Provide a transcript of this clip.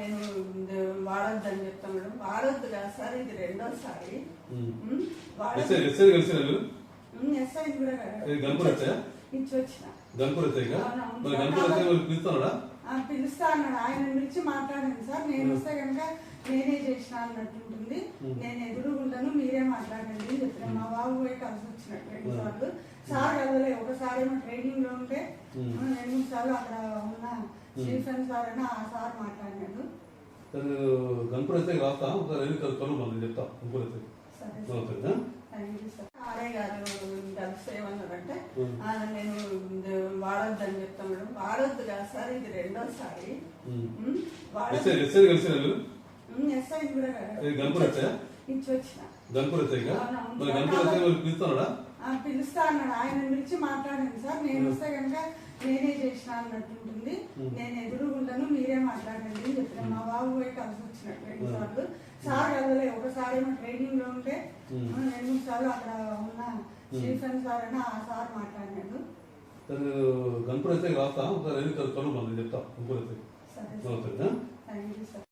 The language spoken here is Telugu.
నేను వాడొద్దని చెప్తాను మేడం. వాడొద్దు కదా సార్ ఇది రెండోసారి. ఎస్ఐ కూడా ఇచ్చి వచ్చిన. పిలుస్తా అన్నాడు. ఆయన పిలిచి మాట్లాడండి సార్. నేను వస్తే కనుక నేనే చేసిన అన్నట్టుంటుంది నేను ఎదురుగుంటాను మీరే మాట్లాడండి అని చెప్పిన. మా బాబు పోయి కలిసి వచ్చినట్టు రెండు సార్లు. సార్ కదలే ఒకసారి ఏమో ట్రైనింగ్లో ఉంటే రెండు సార్లు అక్కడ స్టీఫెన్ సార్ అని ఆ సార్ మాట్లాడినాడు. సరే గన్పూర్ ఎస్ఐ రాస్తా ఒకసారి వెళ్ళి కలువు మళ్ళీ చెప్తా సార్ ఆర్ఐ గారు కలిసి ఏమన్నారంటే నేను వాడొద్దని చెప్తాను మేడం. వాడొద్దు కదా సార్ ఇది రెండోసారి ఎస్ఐ ఇచ్చి వచ్చిన గన్పూర్ ఎస్ఐ గా అవును, అవును. మరి గన్పూర్ ఎస్ఐ వాళ్ళు పిలుస్తున్నాడా? పిలుస్తా అన్నాడు. ఆయన పిలిచి మాట్లాడండి సార్. నేను వస్తే కనుక నేనే చేసిన అన్నట్టుంటుంది నేను ఎదురుగుంటాను మీరే మాట్లాడండి అని చెప్పిన మా బాబు పోయి కలిసి వచ్చినట్టు రెండు సార్లు. సార్ కదలే ఒకసారి ఏమో ట్రైనింగ్లో ఉంటే రెండు మూడు సార్లు అక్కడ ఉన్న స్టీఫెన్ సార్ అని ఆ సార్ మాట్లాడినాడు. ఎస్ఐ రాస్తా. ఒకసారి వెళ్ళి కలు- కలువు మళ్ళీ చెప్తా. గన్పూర్ ఎస్ఐ సరే థ్యాంక్ యూ సార్